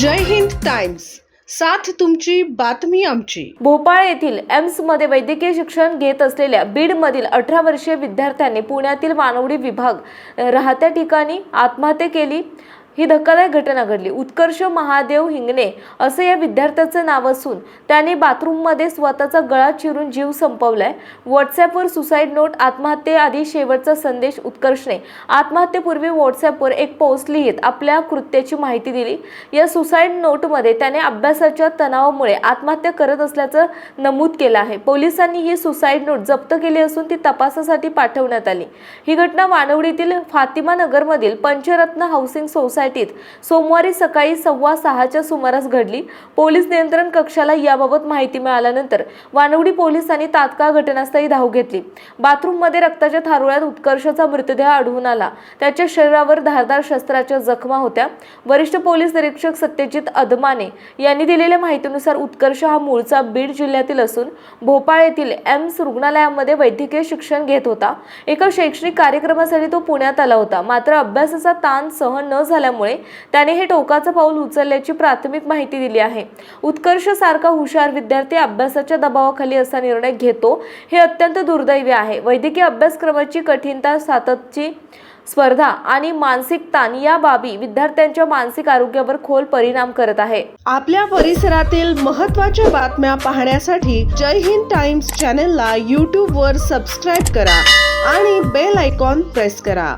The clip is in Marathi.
जय हिंद टाइम्स. साथ तुमची बातमी आमची. भोपाळ येथील एम्समध्ये वैद्यकीय शिक्षण घेत असलेल्या बीड मधील अठरा वर्षीय विद्यार्थ्यांनी पुण्यातील मानवडी विभाग राहत्या ठिकाणी आत्महत्या केली. ही धक्कादायक घटना घडली. उत्कर्ष महादेव हिंगणे असं या विद्यार्थ्याचं नाव असून त्याने बाथरूममध्ये स्वतःचा गळा चिरून जीव संपवलाय. व्हॉट्सॲपवर सुसाईड नोट आत्महत्येआधी शेवटचा संदेश उत्कर्षने आत्महत्येपूर्वी व्हॉट्सॲपवर एक पोस्ट लिहित आपल्या कृत्याची माहिती दिली. या सुसाईड नोटमध्ये त्याने अभ्यासाच्या तणावामुळे आत्महत्या करत असल्याचं नमूद केलं आहे. पोलिसांनी ही सुसाईड नोट जप्त केली असून ती तपासासाठी पाठवण्यात आली. ही घटना वानवडीतील फातिमा नगरमधील पंचरत्न हाऊसिंग सोसायटीत. सोमवारी सकाळी सव्वा सहाच्या सुमारास घडली. पोलीस नियंत्रण कक्षाला याबाबत माहिती मिळाल्यानंतर वानवडी पोलिसांनी तात्काळ घटनास्थळी धाव घेतली. बाथरूममध्ये रक्ताच्या थारोळ्यात उत्कर्षाचा मृतदेह आढळून आला. त्याच्या शरीरावर धारदार शस्त्राच्या जखमा होत्या. वरिष्ठ पोलीस निरीक्षक सत्यजित अदमाने यांनी दिलेल्या माहितीनुसार उत्कर्ष हा मूळचा बीड जिल्ह्यातील असून भोपाळ येथील एम्स रुग्णालयामध्ये वैद्यकीय शिक्षण घेत होता. एका शैक्षणिक कार्यक्रमासाठी तो पुण्यात आला होता. मात्र अभ्यासाचा ताण सहन न झाल्यामुळे त्याने हे टोकाचं पाऊल उचलल्याची प्राथमिक माहिती दिली आहे. उत्कर्ष सारखा हुशार विद्यार्थी अभ्यासाच्या दबावाखाली असा निर्णय घेतो हे अत्यंत दुर्दैवी आहे. वैद्यकीय अभ्यासक्रमाची कठीणता साततची स्पर्धा आणि मानसिक ताण या बाबी विद्यार्थ्यांच्या मानसिक आरोग्यावर खोल परिणाम करत आहे. आपल्या परिसरातील महत्त्वाच्या बातम्या पाहण्यासाठी जय हिंद टाइम्स चॅनलला यूट्यूबवर सबस्क्राईब करा आणि बेल आयकॉन प्रेस करा.